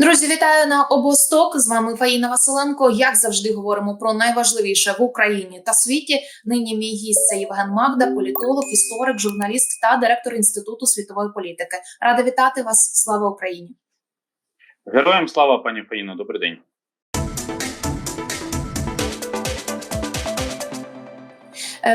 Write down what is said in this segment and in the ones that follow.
Друзі, вітаю на обосток. З вами Фаїна Василенко. Як завжди говоримо про найважливіше в Україні та світі. Нині мій гість це Євген Магда, політолог, історик, журналіст та директор інституту світової політики. Рада вітати вас. Слава Україні! Героям слава, пані Фаїно, добрий день.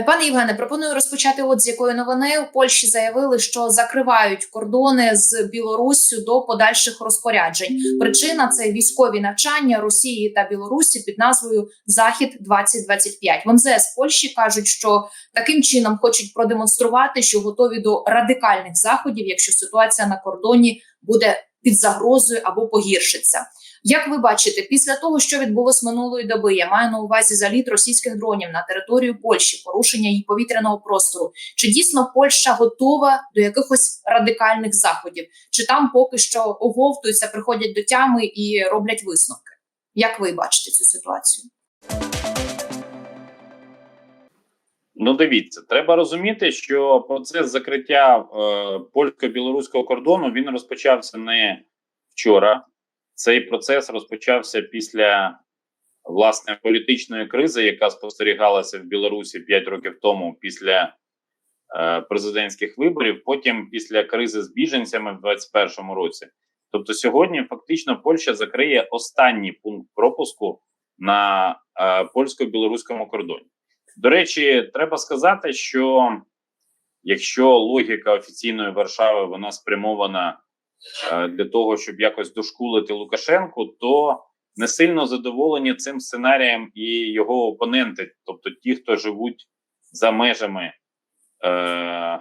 Пане Євгене, пропоную розпочати. От з якої новини в Польщі заявили, що закривають кордони з Білоруссю до подальших розпоряджень. Причина це військові навчання Росії та Білорусі під назвою Захід 2025 В МЗС Польщі кажуть, що таким чином хочуть продемонструвати, що готові до радикальних заходів, якщо ситуація на кордоні буде під загрозою або погіршиться. Як ви бачите, після того, що відбулось минулої доби, я маю на увазі заліт російських дронів на територію Польщі, порушення її повітряного простору. Чи дійсно Польща готова до якихось радикальних заходів? Чи там поки що оговтуються, приходять до тями і роблять висновки? Як ви бачите цю ситуацію? Ну, дивіться, треба розуміти, що процес закриття е, польсько-білоруського кордону він розпочався не вчора. Цей процес розпочався після власне політичної кризи, яка спостерігалася в Білорусі 5 років тому після е, президентських виборів. Потім після кризи з біженцями в 2021 році. Тобто, сьогодні фактично Польща закриє останній пункт пропуску на е, польсько-білоруському кордоні. До речі, треба сказати, що якщо логіка офіційної Варшави вона спрямована для того, щоб якось дошкулити Лукашенку, то не сильно задоволені цим сценарієм і його опоненти, тобто ті, хто живуть за межами е,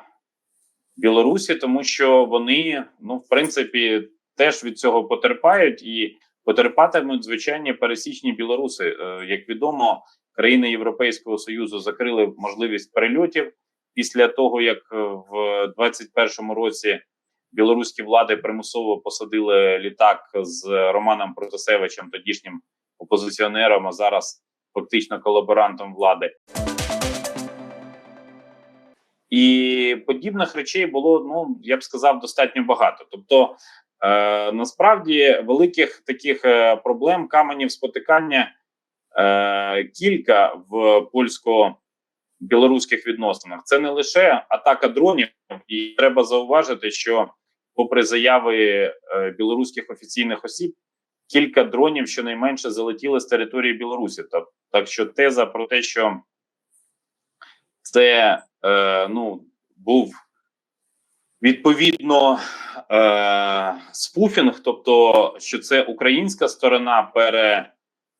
Білорусі, тому що вони, ну, в принципі, теж від цього потерпають і потерпатимуть звичайні пересічні білоруси. Е, як відомо, країни Європейського союзу закрили можливість перельотів після того, як е, в 2021 році білоруські влади примусово посадили літак з Романом Протасевичем, тодішнім опозиціонером, а зараз фактично колаборантом влади. І подібних речей було, ну я б сказав, достатньо багато. Тобто, е, насправді великих таких е, проблем каменів спотикання е, кілька в польсько-білоруських відносинах. Це не лише атака дронів, і треба зауважити, що, попри заяви е, білоруських офіційних осіб, кілька дронів щонайменше залетіли з території Білорусі. Так, так що теза про те, що це е, ну, був відповідно е, спуфінг, тобто, що це українська сторона пере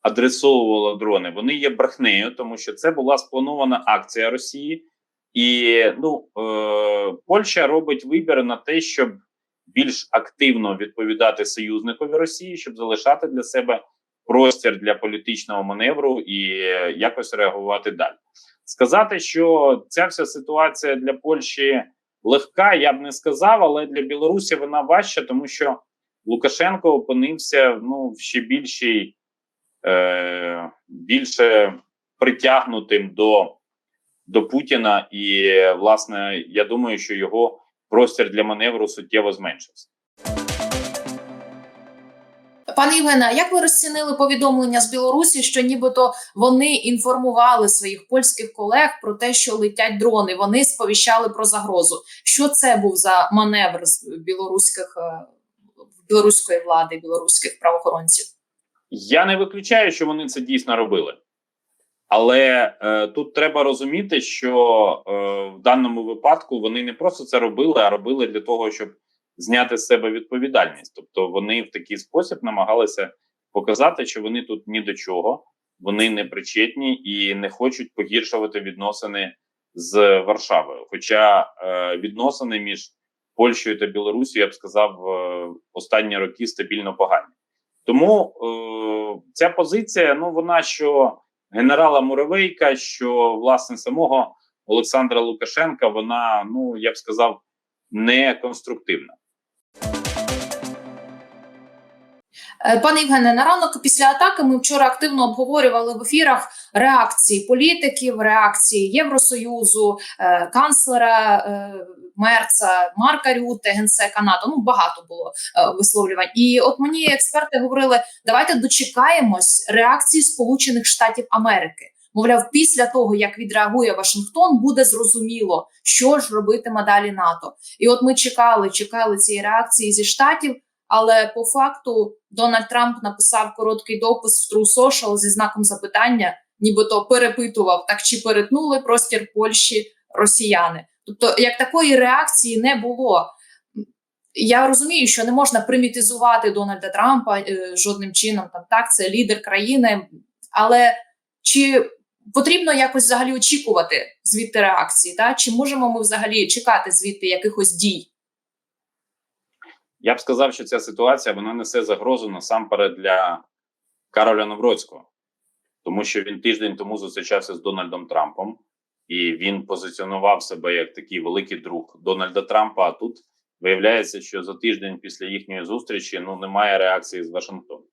адресовувала дрони, вони є брехнею, тому що це була спланована акція Росії, і ну е, Польща робить вибір на те, щоб більш активно відповідати союзникові Росії, щоб залишати для себе простір для політичного маневру і якось реагувати далі. Сказати, що ця вся ситуація для Польщі легка, я б не сказав, але для Білорусі вона важча, тому що Лукашенко опинився ну в ще більшій е, більше притягнутим до, до Путіна, і власне я думаю, що його простір для маневру суттєво зменшився. Пане Євгене, як ви розцінили повідомлення з Білорусі, що нібито вони інформували своїх польських колег про те, що летять дрони? Вони сповіщали про загрозу. Що це був за маневр з білоруських е, білоруської влади, білоруських правоохоронців? Я не виключаю, що вони це дійсно робили, але е, тут треба розуміти, що е, в даному випадку вони не просто це робили, а робили для того, щоб зняти з себе відповідальність. Тобто вони в такий спосіб намагалися показати, що вони тут ні до чого, вони не причетні і не хочуть погіршувати відносини з Варшавою. Хоча е, відносини між Польщею та Білорусією, я б сказав, е, останні роки стабільно погані. Тому е, ця позиція, ну вона що генерала Муравейка, що власне самого Олександра Лукашенка, вона, ну я б сказав, не конструктивна. Пане Євгене, на ранок після атаки ми вчора активно обговорювали в ефірах реакції політиків, реакції Євросоюзу, е, канцлера е, Мерца, Марка Рюте, генсека НАТО. Ну багато було е, висловлювань. І от мені експерти говорили: давайте дочекаємось реакції Сполучених Штатів Америки. Мовляв, після того як відреагує Вашингтон, буде зрозуміло, що ж робитиме далі НАТО. І от ми чекали, чекали цієї реакції зі штатів. Але по факту Дональд Трамп написав короткий допис в True Social зі знаком запитання, нібито перепитував так, чи перетнули простір Польщі росіяни. Тобто, як такої реакції не було. Я розумію, що не можна примітизувати Дональда Трампа е, жодним чином. Там так, це лідер країни, але чи потрібно якось взагалі очікувати звідти реакції? Та чи можемо ми взагалі чекати звідти якихось дій? Я б сказав, що ця ситуація вона несе загрозу насамперед для Кароля Навроцького, тому що він тиждень тому зустрічався з Дональдом Трампом, і він позиціонував себе як такий великий друг Дональда Трампа. А тут виявляється, що за тиждень після їхньої зустрічі ну немає реакції з Вашингтону.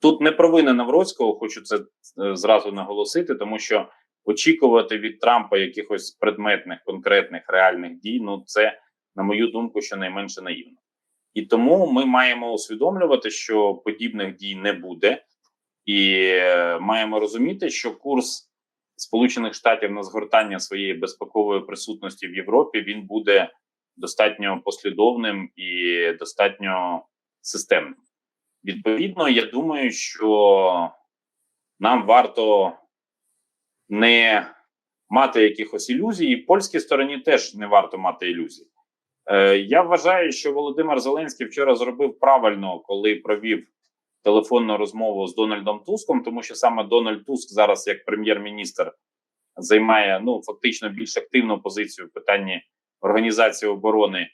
Тут не провина Навроцького, хочу це е, зразу наголосити, тому що очікувати від Трампа якихось предметних, конкретних реальних дій, ну це, на мою думку, щонайменше наївно. І тому ми маємо усвідомлювати, що подібних дій не буде, і е, маємо розуміти, що курс Сполучених Штатів на згортання своєї безпекової присутності в Європі він буде достатньо послідовним і достатньо системним. Відповідно, я думаю, що нам варто не мати якихось ілюзій, і польській стороні теж не варто мати ілюзій. Е, Я вважаю, що Володимир Зеленський вчора зробив правильно, коли провів телефонну розмову з Дональдом Туском, тому що саме Дональд Туск зараз, як прем'єр-міністр, займає ну фактично більш активну позицію в питанні організації оборони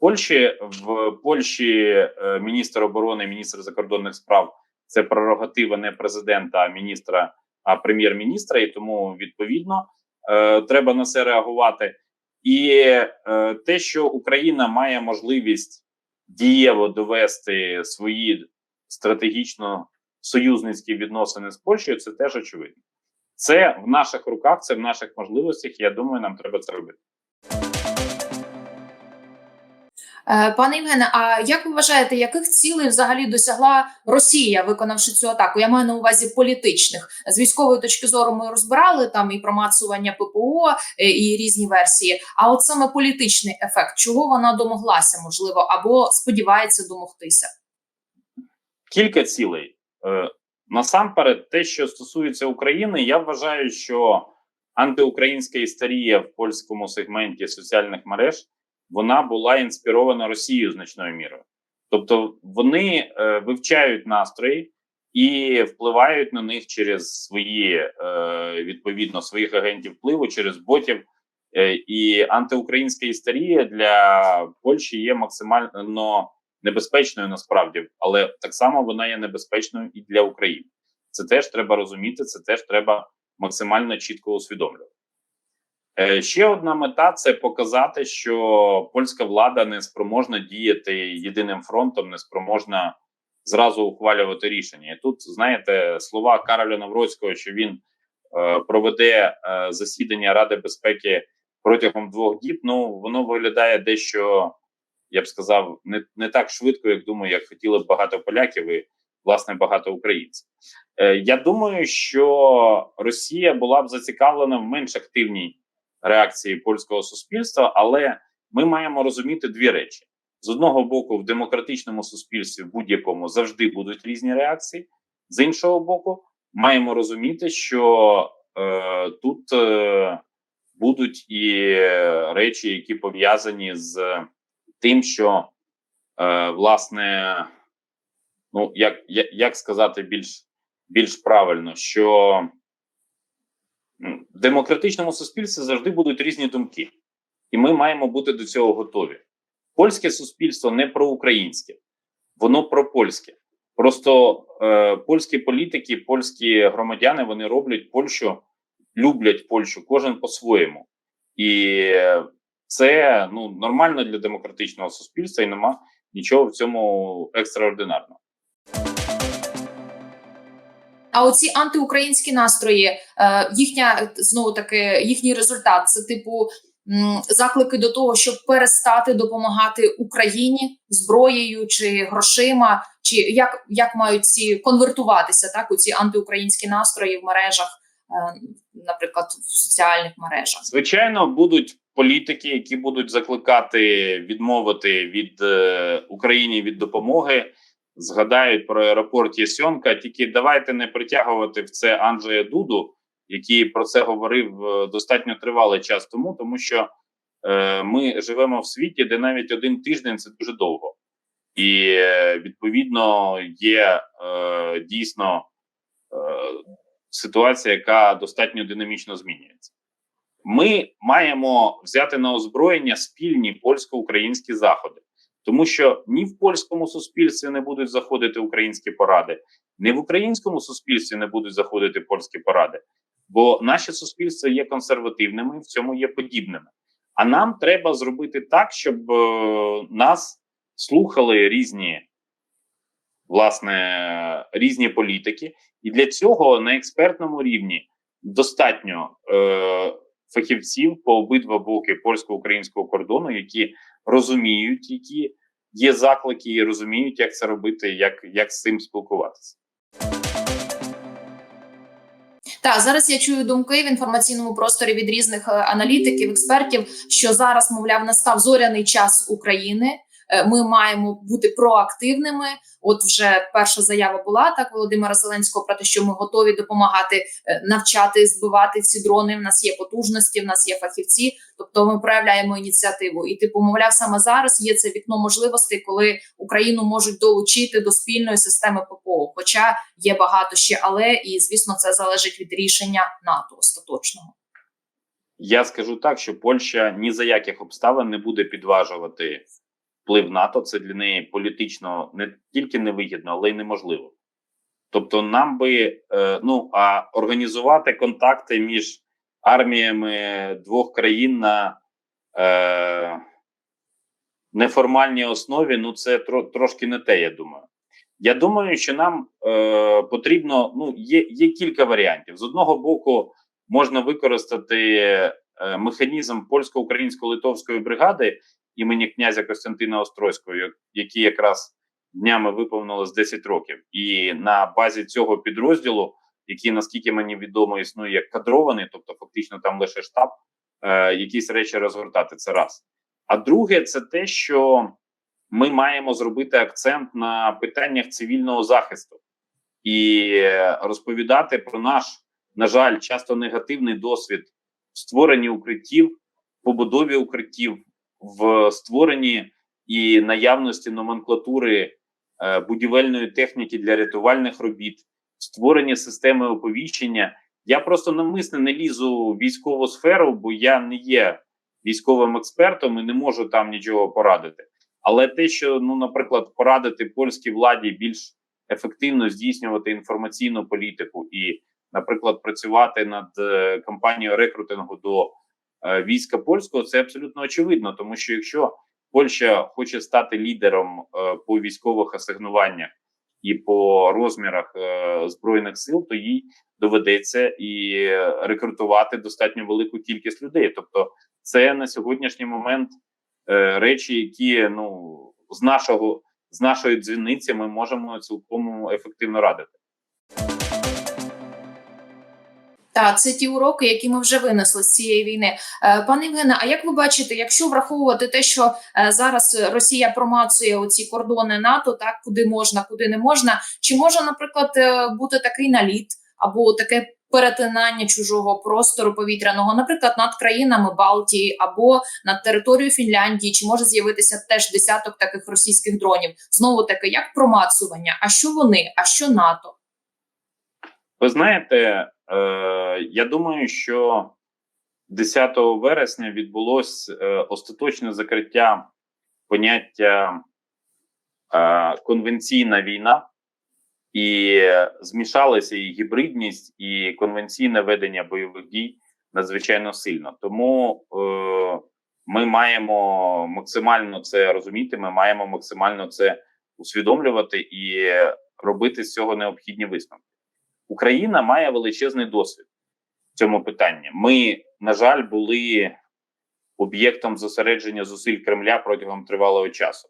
Польщі. В Польщі е, міністр оборони, міністр закордонних справ це прерогатива не президента, а міністра, а прем'єр-міністра. І тому відповідно е, треба на це реагувати. І е, те, що Україна має можливість дієво довести свої стратегічно союзницькі відносини з Польщею, це теж очевидно. Це в наших руках, це в наших можливостях. Я думаю, нам треба це робити. Е, Пане Євгене, а як ви вважаєте, яких цілей взагалі досягла Росія, виконавши цю атаку? Я маю на увазі політичних з військової точки зору. Ми розбирали там і промацування ППО, е, і різні версії. А от саме політичний ефект, чого вона домоглася, можливо, або сподівається домогтися? Кілька цілей. Е, Насамперед, те, що стосується України, я вважаю, що антиукраїнська істерія в польському сегменті соціальних мереж вона була інспірована Росією значною мірою. Тобто вони е, вивчають настрої і впливають на них через свої е, відповідно своїх агентів впливу, через ботів. Е, і антиукраїнська істерія для Польщі є максимально небезпечною насправді, але так само вона є небезпечною і для України. Це теж треба розуміти, це теж треба максимально чітко усвідомлювати. Е, Ще одна мета це показати, що польська влада не спроможна діяти єдиним фронтом, не спроможна зразу ухвалювати рішення. І тут знаєте слова Кароля Навроцького, що він е, проведе е, засідання Ради безпеки протягом двох діб. Ну воно виглядає дещо, я б сказав, не, не так швидко, як думаю, як хотіли б багато поляків і власне багато українців. Е, Я думаю, що Росія була б зацікавлена в менш активній реакції польського суспільства, але ми маємо розуміти дві речі: з одного боку, в демократичному суспільстві будь-якому завжди будуть різні реакції. З іншого боку, маємо розуміти, що е, тут е, будуть і речі, які пов'язані з тим, що е, власне, ну як, як, як сказати більш, більш правильно, що в демократичному суспільстві завжди будуть різні думки, і ми маємо бути до цього готові. Польське суспільство не проукраїнське, воно пропольське. Просто е, польські політики, польські громадяни вони роблять Польщу, люблять Польщу, кожен по-своєму. І це ну нормально для демократичного суспільства, і нема нічого в цьому екстраординарного. А оці антиукраїнські настрої, е, їхня знову таки їхній результат це типу заклики до того, щоб перестати допомагати Україні зброєю чи грошима, чи як, як мають ці конвертуватися так у ці антиукраїнські настрої в мережах, е, наприклад, в соціальних мережах. Звичайно, будуть політики, які будуть закликати відмовити від е, Україні від допомоги. Згадають про аеропорт Єсьонка. Тільки давайте не притягувати в це Анджея Дуду, який про це говорив е, достатньо тривалий час тому, тому що е, ми живемо в світі, де навіть один тиждень це дуже довго, і е, відповідно є е, дійсно е, ситуація, яка достатньо динамічно змінюється. Ми маємо взяти на озброєння спільні польсько-українські заходи, тому що ні в польському суспільстві не будуть заходити українські поради, ні в українському суспільстві не будуть заходити польські поради, бо наше суспільство є консервативними, в цьому є подібними. А нам треба зробити так, щоб е, нас слухали різні власне різні політики, і для цього на експертному рівні достатньо е, фахівців по обидва боки польсько-українського кордону, які розуміють, які є заклики, і розуміють, як це робити, як, як з цим спілкуватися. Та зараз я чую думки в інформаційному просторі від різних е, аналітиків, експертів, що зараз, мовляв, настав зоряний час України. Е, Ми маємо бути проактивними. От вже перша заява була так Володимира Зеленського про те, що ми готові допомагати е, навчати збивати ці дрони. В нас є потужності, в нас є фахівці. Тобто ми проявляємо ініціативу. І типу, мовляв, саме зараз є це вікно можливостей, коли Україну можуть долучити до спільної системи ППО. Хоча є багато ще, але і звісно, це залежить від рішення НАТО остаточного. Я скажу так, що Польща ні за яких обставин не буде підважувати вплив НАТО. Це для неї політично не тільки невигідно, але й неможливо. Тобто, нам би е, ну а організувати контакти між арміями двох країн на е, неформальній основі. Ну, це тро, трошки не те, я думаю. Я думаю, що нам е, потрібно. Ну, є, є кілька варіантів. З одного боку, можна використати е, механізм польсько-українсько-литовської бригади імені князя Костянтина Острозького, які якраз днями виповнилось 10 років, і на базі цього підрозділу, який наскільки мені відомо, існує як кадрований, тобто фактично там лише штаб, е, якісь речі розгортати. Це раз. А друге, це те, що ми маємо зробити акцент на питаннях цивільного захисту і розповідати про наш, на жаль, часто негативний досвід в створенні укриттів, побудові укриттів, в створенні і наявності номенклатури е, будівельної техніки для рятувальних робіт, створення системи оповіщення. Я просто навмисне не лізу в військову сферу, бо я не є військовим експертом і не можу там нічого порадити. Але те, що ну, наприклад, порадити польській владі більш ефективно здійснювати інформаційну політику і, наприклад, працювати над е, кампанією рекрутингу до війська польського, це абсолютно очевидно, тому що якщо Польща хоче стати лідером е, по військових асигнуваннях і по розмірах е, збройних сил, то їй доведеться і рекрутувати достатньо велику кількість людей. Тобто, це на сьогоднішній момент е, речі, які ну з нашого з нашої дзвіниці ми можемо цілком ефективно радити. Так, це ті уроки, які ми вже винесли з цієї війни. Е, Пане Євгене, а як ви бачите, якщо враховувати те, що е, зараз Росія промацує оці кордони НАТО, так куди можна, куди не можна, чи може, наприклад, е, бути такий наліт або таке перетинання чужого простору повітряного, наприклад, над країнами Балтії або над територією Фінляндії, чи може з'явитися теж десяток таких російських дронів? Знову таки, як промацування? А що вони? А що НАТО? Ви знаєте, е, я думаю, що 10 вересня відбулось е, остаточне закриття поняття е, конвенційна війна, і змішалися і гібридність, і конвенційне ведення бойових дій надзвичайно сильно. Тому е, ми маємо максимально це розуміти. Ми маємо максимально це усвідомлювати і робити з цього необхідні висновки. Україна має величезний досвід в цьому питанні. Ми, на жаль, були об'єктом зосередження зусиль Кремля протягом тривалого часу.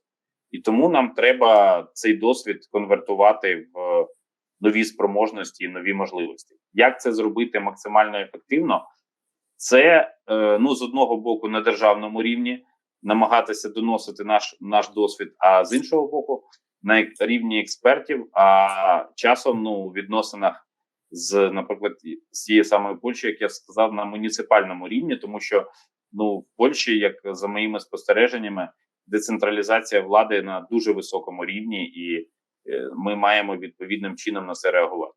І тому нам треба цей досвід конвертувати в нові спроможності і нові можливості. Як це зробити максимально ефективно? Це е, ну з одного боку на державному рівні намагатися доносити наш наш досвід, а з іншого боку, на рівні експертів, а часом ну у відносинах з, наприклад, з цією самою Польщею, як я сказав, на муніципальному рівні, тому що ну в Польщі, як за моїми спостереженнями, децентралізація влади на дуже високому рівні, і е, ми маємо відповідним чином на це реагувати.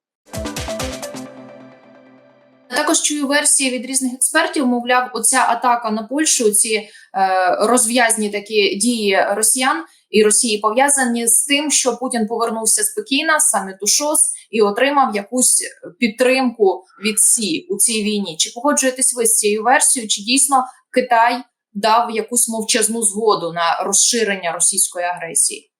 Також чую версії від різних експертів. Мовляв, оця атака на Польщу, ці е, розв'язні такі дії росіян і Росії пов'язані з тим, що Путін повернувся з Пекіна, саміту ШОС, і отримав якусь підтримку від СІ у цій війні. Чи погоджуєтесь ви з цією версією? Чи дійсно Китай дав якусь мовчазну згоду на розширення російської агресії?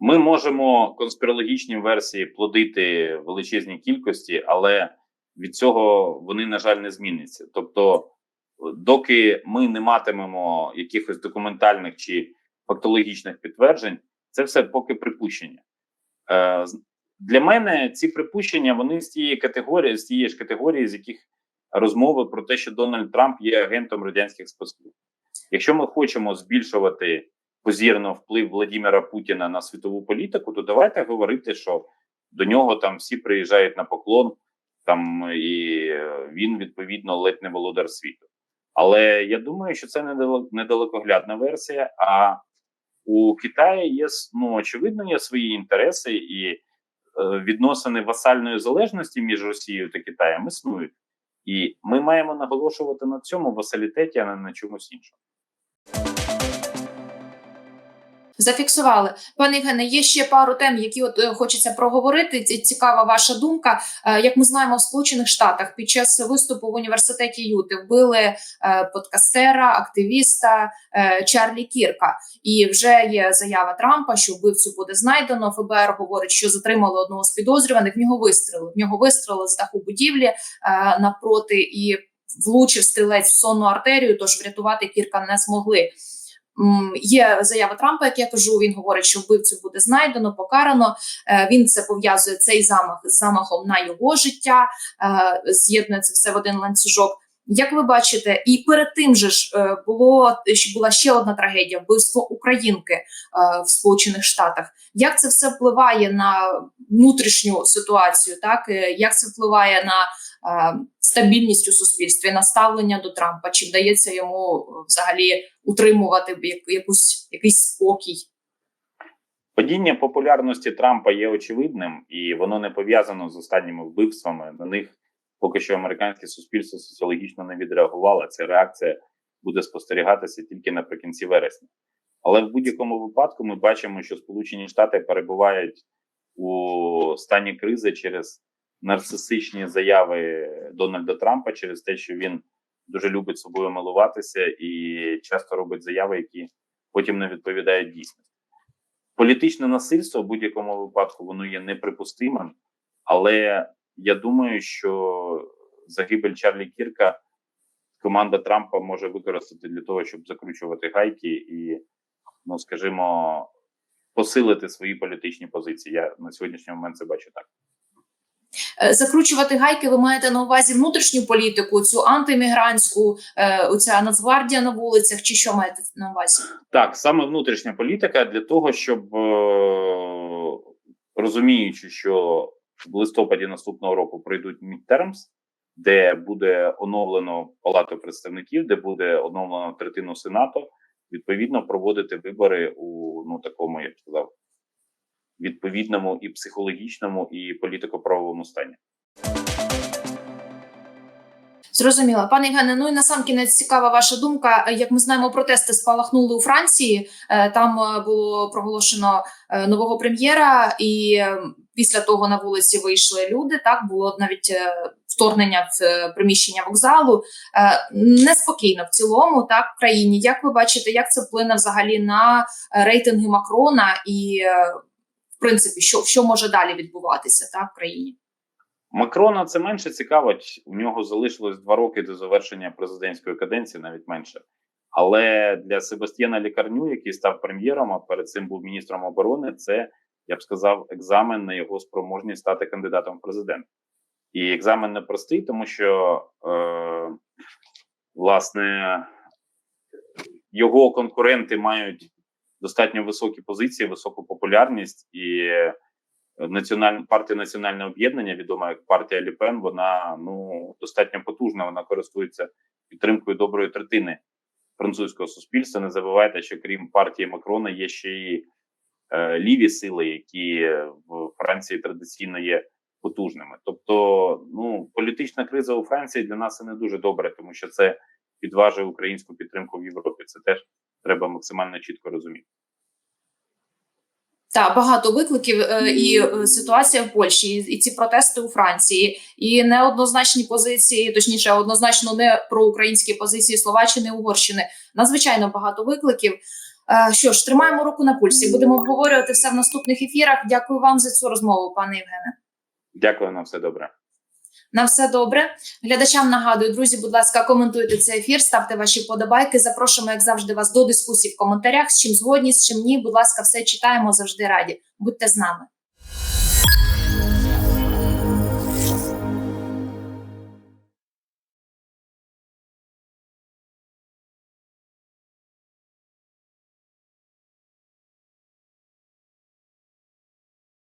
Ми можемо конспірологічні версії плодити в величезній кількості, але від цього вони, на жаль, не зміняться. Тобто, доки ми не матимемо якихось документальних чи фактологічних підтверджень, це все поки припущення. Для мене ці припущення вони з тієї категорії, з тієї ж категорії, з яких розмови про те, що Дональд Трамп є агентом радянських спецслужб. Якщо ми хочемо збільшувати позірно вплив Владимира Путіна на світову політику, то давайте говорити, що до нього там всі приїжджають на поклон, там і він відповідно ледь не володар світу. Але я думаю, що це недале- недалекоглядна версія. А у Китаї є ну очевидно є свої інтереси і відносини васальної залежності між Росією та Китаєм існують. І ми маємо наголошувати на цьому васалітеті, а не на чомусь іншому. Зафіксували, пане Євгене. Є ще пару тем, які от е, хочеться проговорити. Цікава ваша думка. Е, Як ми знаємо, в Сполучених Штатах під час виступу в університеті Юти вбили е, подкастера, активіста Чарлі Кірка. І вже є заява Трампа, що вбивцю буде знайдено. ФБР говорить, що затримали одного з підозрюваних. В нього вистріли. В нього вистріли з даху будівлі навпроти і влучив стрілець в сонну артерію. Тож врятувати Кірка не змогли. Є заява Трампа, як я кажу. Він говорить, що вбивцю буде знайдено, покарано. Е, Він це пов'язує цей замах з замахом на його життя, е, з'єднує це все в один ланцюжок. Як ви бачите, і перед тим же ж е, було була ще одна трагедія вбивство українки в Сполучених Штатах. Як це все впливає на внутрішню ситуацію? Так як це впливає на стабільність у суспільстві, на ставлення до Трампа? Чи вдається йому е, взагалі утримувати якусь якийсь спокій? Падіння популярності Трампа є очевидним, і воно не пов'язано з останніми вбивствами. На них поки що американське суспільство соціологічно не відреагувало. Ця реакція буде спостерігатися тільки наприкінці вересня. Але в будь-якому випадку ми бачимо, що Сполучені Штати перебувають у стані кризи через нарцисичні заяви Дональда Трампа, через те, що він дуже любить собою милуватися і часто робить заяви, які потім не відповідають дійсності. Політичне насильство в будь-якому випадку воно є неприпустимим, але я думаю, що загибель Чарлі Кірка команда Трампа може використати для того, щоб закручувати гайки і, ну скажімо, посилити свої політичні позиції. Я на сьогоднішній момент це бачу так. Е, Закручувати гайки, ви маєте на увазі внутрішню політику, цю антимігрантську, е, оця Нацгвардія на вулицях, чи що маєте на увазі? Так, саме внутрішня політика для того, щоб е, розуміючи, що в листопаді наступного року пройдуть midterms, де буде оновлено Палату представників, де буде оновлено третину Сенату, відповідно проводити вибори у ну такому, я б сказав, відповідному і психологічному, і політико-правовому стані. Зрозуміло, пане Євгене. Ну і на сам кінець цікава ваша думка. Як ми знаємо, протести спалахнули у Франції. Е, Там е, було проголошено е, нового прем'єра, і після того на вулиці вийшли люди. Так було навіть вторгнення в приміщення вокзалу. Неспокійно в цілому, так в країні. Як ви бачите, як це вплине взагалі на рейтинги Макрона і, в принципі, що, що може далі відбуватися так в країні? Макрона це менше цікавить. У нього залишилось два роки до завершення президентської каденції, навіть менше. Але для Себастьяна Лікарню, який став прем'єром, а перед цим був міністром оборони, це я б сказав екзамен на його спроможність стати кандидатом в президент. І екзамен непростий, тому що е, власне його конкуренти мають достатньо високі позиції, високу популярність і національна партія національне об'єднання, відома як партія Ліпен, вона ну достатньо потужна. Вона користується підтримкою доброї третини французького суспільства. Не забувайте, що крім партії Макрона є ще й е, ліві сили, які в Франції традиційно є потужними. Тобто, ну політична криза у Франції для нас це не дуже добре, тому що це підважує українську підтримку в Європі. Це теж треба максимально чітко розуміти. Та багато викликів е, і е, ситуація в Польщі, і, і ці протести у Франції, і неоднозначні позиції, точніше, однозначно не проукраїнські позиції Словаччини, Угорщини. Надзвичайно багато викликів. Е, що ж, тримаємо руку на пульсі. Будемо обговорювати все в наступних ефірах. Дякую вам за цю розмову, пане Євгене. Дякую на все добре. На все добре. Глядачам нагадую, друзі, будь ласка, коментуйте цей ефір, ставте ваші подобайки. Запрошуємо, як завжди, вас до дискусії в коментарях. З чим згодні, з чим ні. Будь ласка, все читаємо завжди раді. Будьте з нами.